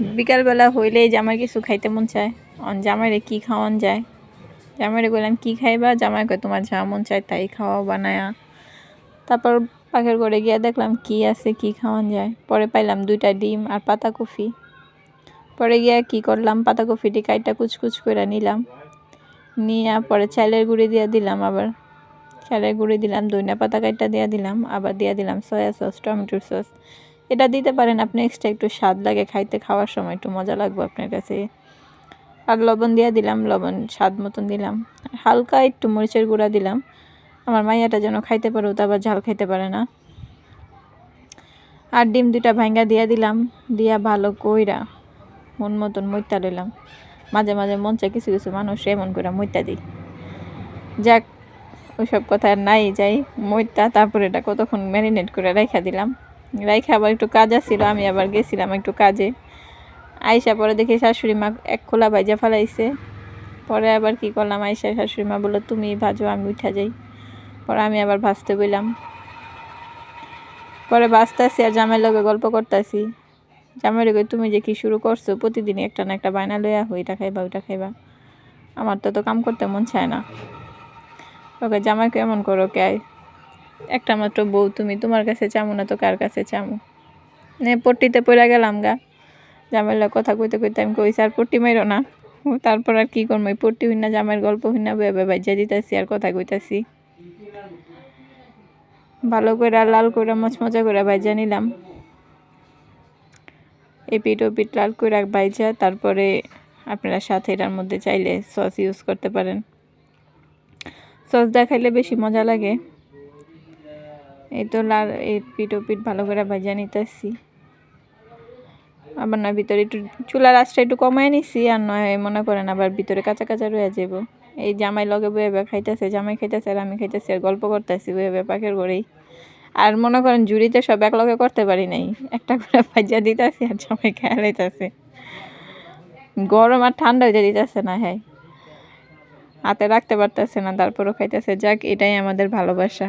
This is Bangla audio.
বিকালবেলা হইলেই জামাই কিছু খাইতে মন চায়। অন জামাইরে কি খাওয়ান যায়? জামাইরে বললাম কি খাইবা? জামাই কয়, তোমার যা মন চায় তাই খাওয়া বানায়া। তারপর পাখের ঘরে গিয়ে দেখলাম, কি আছে, কি খাওয়ান যায়? পরে পাইলাম দুইটা ডিম আর পাতা কফি। পরে গিয়া কি করলাম, পাতা কফিটি কাইটা কুচকুচ করে নিলাম। নিয়ে পরে চালের গুঁড়ি দিয়ে দিলাম আবার। চালের গুঁড়ি দিলাম দইনা পাতা কাইটা দিয়ে দিলাম, আবার দিয়ে দিলাম সয়া সস, টমেটোর সস। এটা দিতে পারেন আপনি এক্সট্রা একটু স্বাদ লাগে খাইতে, খাওয়ার সময় একটু মজা লাগবে আপনার কাছে। আর লবণ দিয়ে দিলাম, লবণ স্বাদ মতন দিলাম। হালকা একটু মরিচের গুঁড়া দিলাম। আমার মাইয়াটা যেন খাইতে পারে তো আবার ঝাল খাইতে পারে না। আর ডিম দুটা ভাঙ্গা দিয়ে দিলাম, দিয়া ভালো কইরা মন মতন মইতা লইলাম। মাঝে মাঝে মন কিছু কিছু মানুষ এমন করে মইতা দিই যাক ওইসব কথা নাই, যাই মইতা তারপরে এটা কতক্ষণ ম্যারিনেট করে রাইখা দিলাম। রাইখা আবার একটু কাজ আসছিল আমি আবার গেছিলাম একটু কাজে। আইসা পরে দেখি শাশুড়ি মা এক খোলা ভাইজা ফেলাইছে। পরে আবার কি করলাম, আইসা শাশুড়ি মা বলল, তুমি ভাজো, আমি উঠা যাই। পরে আমি আবার ভাজতে বললাম পরে বাঁচতেছি আর জামাই লগে গল্প করতেছি। জামাইরে কই তুমি যে কি শুরু করছ প্রতিদিন একটা না একটা বায়না লইয়া হই এটা খাইবা, ওইটা খাইবা। আমার তো তো কাম করতে মন চায় না। ওকে, জামাইকে এমন করো, কে একটা মাত্র বউ তুমি, তোমার কাছে চামো না তো কার কাছে চামো? নে, পট্টিতে পড়ে গেলাম গা। জামাইলা কথা কইতে কইতে আমি কইছি, আর পট্টি মাইরো না। তারপর আর কি করব এই পট্টি হইনা জামাইয়ের গল্প হইনা বেবে বাইজা দিতেছি আর কথা কইতাছি। ভালো করে লাল করে মচমচা করে ভাইজা নিলাম। এপিট ওপিট লাল করে ভাইজা তারপরে আপনারা সাথে এটার মধ্যে চাইলে সস ইউজ করতে পারেন। সস দেখাইলে বেশি মজা লাগে। এই তো লাল, এই পিট ওপিট ভালো করে ভাইজা নিতেছি। আবার নয়, ভিতরে একটু চুলার আঁচটা একটু কমায় নিছি, আর নয়, মনে করেন আবার ভিতরে কাঁচা কাঁচা রয়ে যাব এই জামাই লগে বয়ে খাইতেছে, জামাই খাইতেছে আর আমি খাইতেছি আর গল্প করতেছি বয়ে পাখের ঘরেই। আর মনে করেন জুড়িতে সব এক লগে করতে পারি নাই, একটা করে ভাজা দিতেছি আর জামাই খেয়াল হইতেছে। গরম আর ঠান্ডা হইতে দিতেছে না হ্যাঁ। হাতে রাখতে পারতেছে না, তারপরও খাইতেছে। যাক, এটাই আমাদের ভালোবাসা।